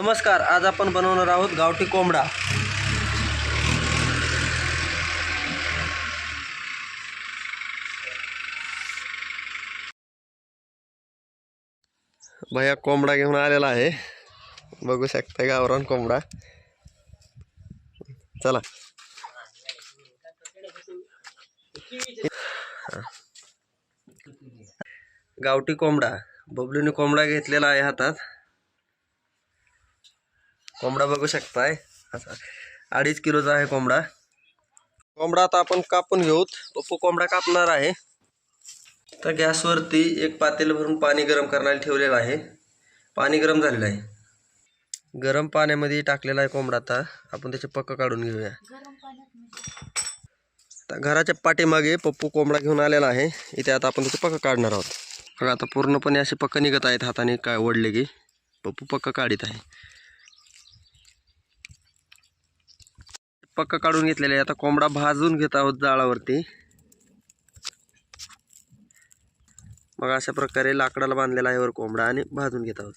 नमस्कार आज आपण बनवणार आहोत गावठी कोंबडा. भैया कोंबडा घेऊन आलेला आहे. बघू शकता गावरान कोंबडा. चला. गावठी कोंबडा. बबलूने कोंबडा घेतलेला आहे हातात. कोंबडा बघू शकताय. असा अडीच किलोचा आहे कोंबडा. कोंबडा आता आपण कापून घेऊत. पप्पू कोंबडा कापणार आहे. तर गॅसवरती एक पातेलं भरून पाणी गरम करण्याला ठेवलेलं आहे. पाणी गरम झालेलं आहे. गरम पाण्यामध्ये टाकलेला आहे कोंबडा आता. आपण त्याचे पक्क काढून घेऊया. आता घराच्या पाठीमागे पप्पू कोंबडा घेऊन आलेला आहे. इथे आता आपण त्याचे पक्क काढणार आहोत. बघा आता पूर्णपणे असे पक्क निघत आहेत हाताने काय ओढले की. पप्पू पक्क काढीत आहे. पक्क काढून घेतलेले आहे. आता कोंबडा भाजून घेत आहोत जाळावरती. मग अशा प्रकारे लाकडाला बांधलेला आहे वर कोंबडा आणि भाजून घेत आहोत.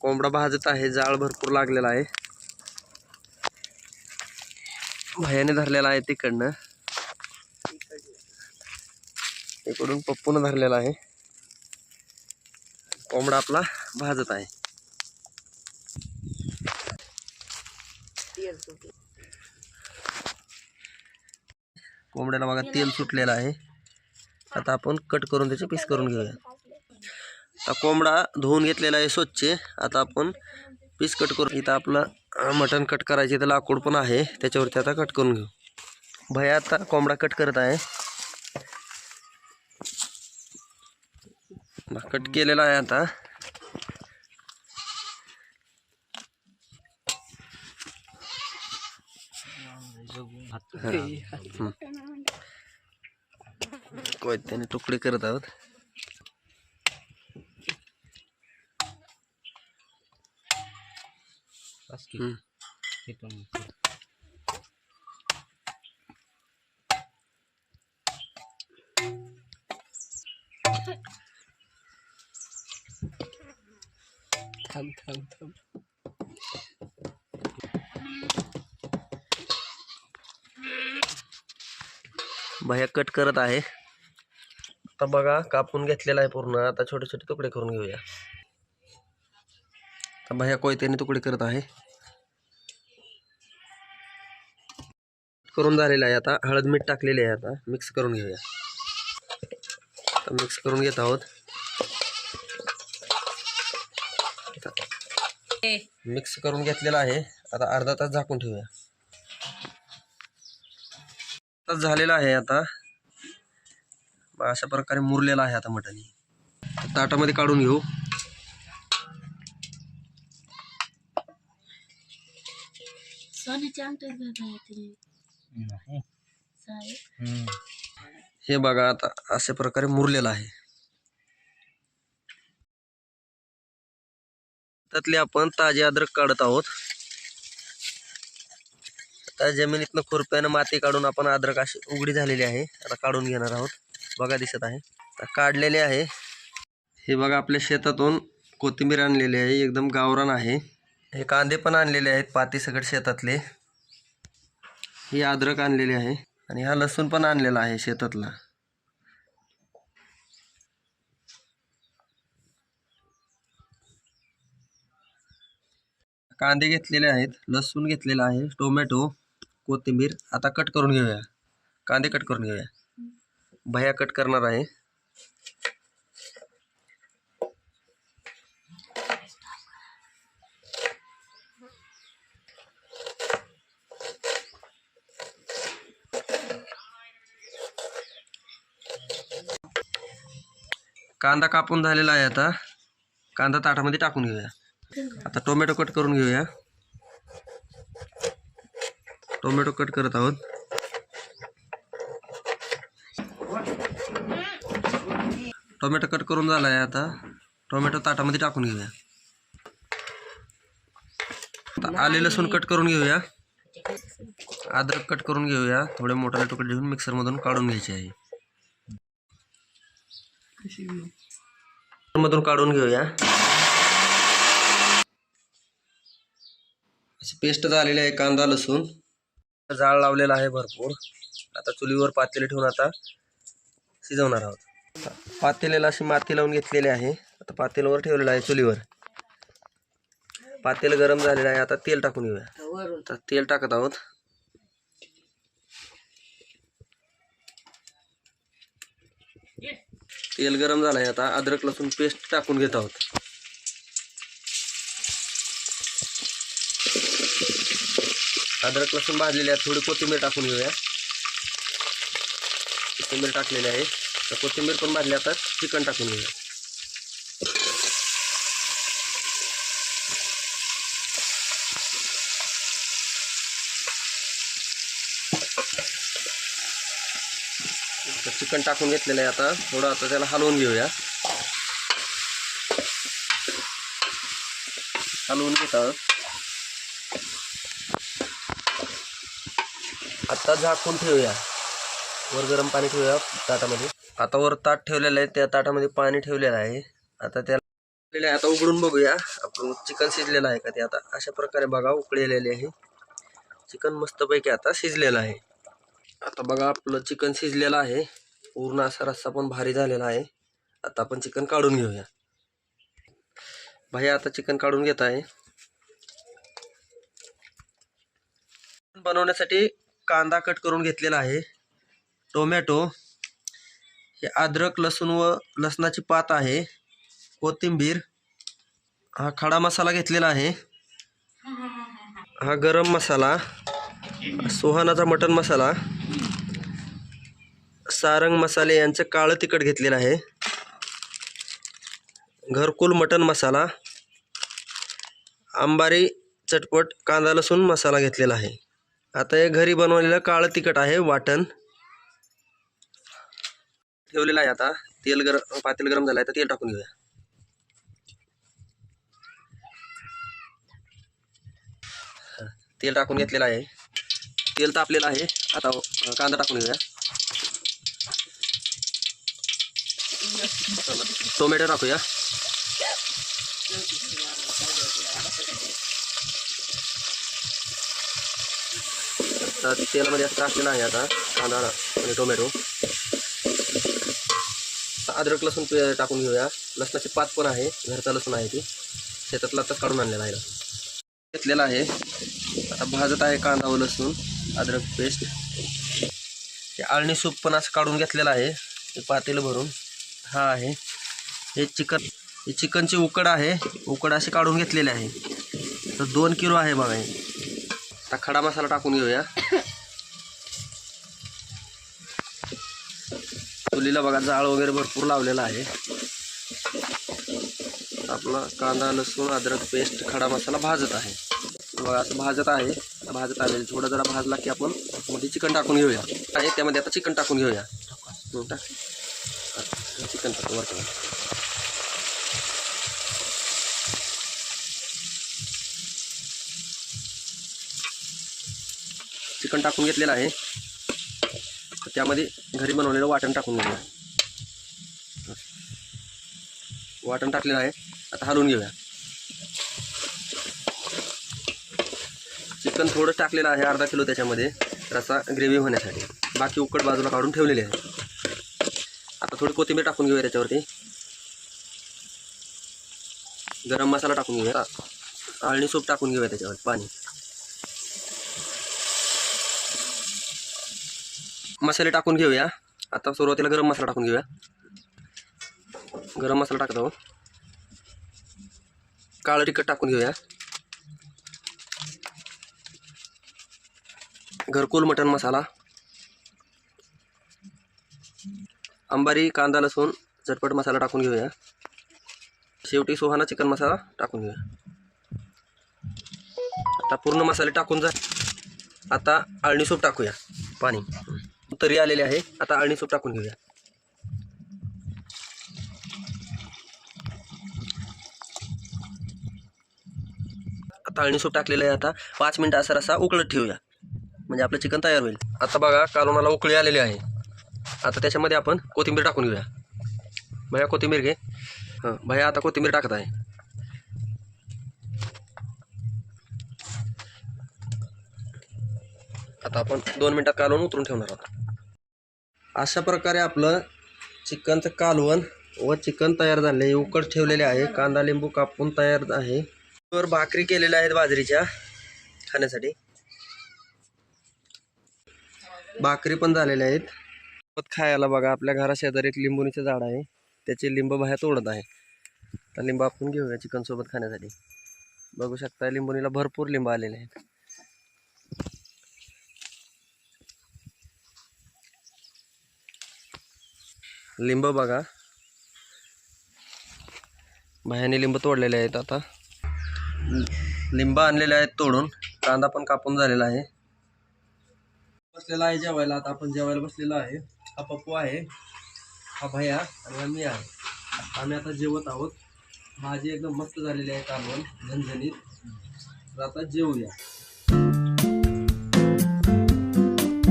कोंबडा भाजत आहे जाळ भरपूर लागलेला आहे. भयाने धरलेला आहे तिकडनं. इकडून पप्पून धरलेला आहे. कोंबडा आपला भाजत आहे. कोंबड्याला बघा तेल सुटलेलं आहे. आता आपण कट करून त्याचे पीस करून घेऊया. आता कोंबडा धुवून घेतलेला आहे स्वच्छ. आता आपण पीस कट करून इथं आपलं मटण कट करायचे तर लाकूड पण आहे. त्याच्यावरती आता कट करून घेऊ. भया आता कोंबडा कट करत आहे. कट केलेला आहे आता. त्याने तुकडे करत आहोत. थांब थांब थांब. भैया कट करत आहे. आता बघा कापून घेतलेला आहे पूर्ण. आता छोटे छोटे तुकडे करून घेऊया. आता भैया कोयत्याने तुकडे करत आहे. करून झालेला आहे आता. हळद मीठ टाकलेले आहे आता. मिक्स करून घेऊया. आता मिक्स करून घेत आहोत. मिक्स करून घेतलेला आहे. आता अर्धा तास झाकून ठेवूया. झालेला आहे आता. अशा प्रकारे मुरलेला आहे आता मटण ताटामध्ये काढून घेऊ. हे बघा आता अशा प्रकारे मुरलेलं आहे. त्यातले आपण ताजे अद्रक काढत आहोत. आता जमिनीतनं खुरप्यानं माती काढून आपण अद्रक अशी उघडी झालेली आहे. आता काढून घेणार आहोत. बघा दिसत आहे. आता काढलेले आहे. हे बघा आपल्या शेतातून कोथिंबीर आणलेली आहे. एकदम गावरान आहे. हे कांदे पण आणलेले आहेत पाती सगळं शेतातले. ही अद्रक आणलेली आहे. आणि हा लसूण पण आणलेला आहे शेतातला. कांदे घेतलेले आहेत. लसूण घेतलेला आहे. टोमॅटो कोथिंबीर. आता कट करून घेऊया. कांदे कट करून घेऊया. भया कट करणार आहे. कांदा कापून झालेला आहे आता. कांदा ताटामध्ये टाकून घेऊया. आता टोमॅटो कट करून घेऊया. टोमॅटो कट करत आहोत. टोमॅटो कट करून झाला आहे आता. टोमॅटो ताटामध्ये टाकून घेऊया. आता आले लसूण कट करून घेऊया. अद्रक कट करून घेऊया. थोडे मोठाले तुकडे घेऊन मिक्सरमधून काढून घ्यायचे आहे. मधून काढून घेऊया. अशी पेस्ट झालेली आहे कांदा लसूण. जाळ लावलेला आहे भरपूर. आता चुलीवर पातेले ठेवून आता शिजवणार आहोत. पातेल्याला अशी माती लावून घेतलेली आहे. आता पातेल्यावर ठेवलेलं आहे चुलीवर. पातेल गरम झालेलं आहे. आता तेल टाकून घेऊया आता तेल टाकत आहोत. तेल गरम झालंय. आता अद्रक लसूण पेस्ट टाकून घेत आहोत. अद्रक लसूण भाजलेले आहेत. थोडी कोथिंबीर टाकून घेऊया. कोथिंबीर टाकलेली आहे. तर कोथिंबीर पण भाजली, आता चिकन टाकून चिकन टाकून घेतलेलं आहे आता. थोडं आता त्याला हलवून घेऊया. हलवून झाकून ठेवूया. वर गरम पाणी ठेवूया ताटामध्ये. आता वर ताट ठेवलेलं आहे त्या ताटामध्ये पाणी ठेवलेलं आहे. आता त्याला आता उघडून बघूया. आपण चिकन शिजलेलं आहे का ते आता? अशा प्रकारे बघा उकळलेले आहे. चिकन मस्तपैकी आता शिजलेलं आहे. आता बघा आपलं चिकन शिजलेलं आहे. पूर्ण असा रस्सा पण भारी झालेला आहे. आता आपण चिकन काढून घेऊया. भाई आता चिकन काढून घेत आहे. बनवण्यासाठी कांदा कट करून घेतलेला आहे. टोमॅटो. हे अद्रक लसूण व लसणाची पात आहे. कोथिंबीर. हा खडा मसाला घेतलेला आहे. हा गरम मसाला. सुहानाचा मटन मसाला. सारंग मसाले यांचं काळं तिखट घेतलेलं आहे. घरकुल मटन मसाला. आंबारी चटपट कांदा लसूण मसाला घेतलेला आहे. आता हे घरी बनवलेलं काळं तिखट आहे वाटण. ठेवलेलं आहे आता. तेल गरम पातेल गरम झालं आहे तर तेल टाकून घेऊया. तेल टाकून घेतलेलं आहे. तेल तापलेलं आहे. आता कांदा टाकून घेऊया. टोमॅटो टाकूया. तर तेलामध्ये असं टाकलेलं आहे आता कांदा आणि टोमॅटो. अद्रक लसूण टाकून घेऊया. लसणाची पात पण आहे. घरचा लसूण आहे ती. शेतातला आता काढून आणलेला आहे. घेतलेला आहे. आता भाजत आहे कांदा व लसूण अद्रक पेस्ट हे आळणी सूप पण असं काढून घेतलेलं आहे. ते पातेलं भरून. हा आहे. हे चिकन हे चिकनची उकड आहे. उकड अशी काढून घेतलेली आहे. तर दोन किलो आहे बघा हे. आता खडा मसाला टाकून घेऊया. चुलीला बघा जाळ वगैरे भरपूर लावलेला आहे. आपला कांदा लसूण अद्रक पेस्ट खडा मसाला भाजत आहे. बघा असं भाजत आहे. भाजत आलेलं थोडं जरा भाजला की आपण मध्ये चिकन टाकून घेऊया. आहे त्यामध्ये आता चिकन टाकून घेऊया. टाक. चिकन टाकून चिकन टाकून घेतलेलं आहे. त्यामध्ये घरी बनवलेलं वाटण टाकून घेऊया. वाटण टाकलेलं आहे. आता हलवून घेऊया. चिकन थोडं टाकलेलं आहे अर्धा किलो त्याच्यामध्ये. रसा ग्रेव्ही होण्यासाठी. बाकी उकड बाजूला काढून ठेवलेली आहे. आता थोडी कोथिंबीर टाकून घेऊया त्याच्यावरती. गरम मसाला टाकून घेऊया. आता आळणी सूप टाकून घेऊया त्याच्यावर पाणी. मसाले टाकून घेऊया. आता सुरुवातीला गरम मसाला टाकून घेऊया. गरम मसाला टाकत आहोत. काळं तिखट टाकून घेऊया. घरकुल मटण मसाला. अंबारी कांदा लसूण चटपट मसाला टाकून घेऊया. शेवटी सोहाना चिकन मसाला टाकून घेऊया. आता पूर्ण मसाले टाकून जा. आता अळणी सूप टाकूया. पाणी. तरी आलेले आहे. आता अळणी सूप टाकून घेऊया. आता अळणी सूप टाकलेलं आहे आता. पाच मिनटं असा रसा उकळत ठेवूया. म्हणजे आपलं चिकन तयार होईल. आता बघा कालोनाला उकळी आलेली आहे. आता त्याच्यामध्ये आपण कोथिंबीर टाकून घेऊया. भया कोथिंबीर घे. हां भैया आता कोथिंबीर टाकत आहे. आता आपण दोन मिनटात कालवून उतरून ठेवणार आहोत. अशा प्रकारे आपलं चिकनचं कालवण व चिकन तयार झाले. आहे उकड ठेवलेले आहे. कांदा लिंबू कापून तयार आहे. वर भाकरी केलेल्या आहेत बाजरीच्या खाण्यासाठी. भाकरी पण झालेल्या आहेत. खायला बघा आपल्या घराशेजारी एक लिंबूनीचं झाड आहे. त्याचे लिंब बाहेर तोडत आहे. तर लिंब आपण घेऊया चिकनसोबत खाण्यासाठी. बघू शकता लिंबुनीला भरपूर लिंब आलेले आहेत. लिंब बघा. भयाने लिंब तोडलेले आहेत आता. लिंब आणलेले आहेत तोडून. कांदा पण कापून झालेला आहे. बसलेला आहे जेवायला. आता आपण जेवायला बसलेलो आहे. हा पप्पू आहे. हा भैया आणि मी आहे. आम्ही आता जेवत आहोत. भाजी एकदम मस्त झालेली आहे कालवण. झणझणीत. तर आता जेवूया.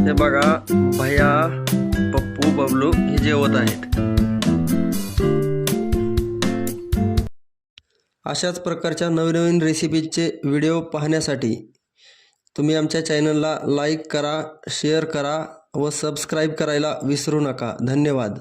हे बघा भैया बबलू हे जेवत आहेत. अशाच प्रकारच्या नवनवीन रेसिपीचे व्हिडिओ पाहण्यासाठी तुम्ही आमच्या चॅनलला लाईक करा शेअर करा व सबस्क्राईब करायला विसरू नका. धन्यवाद.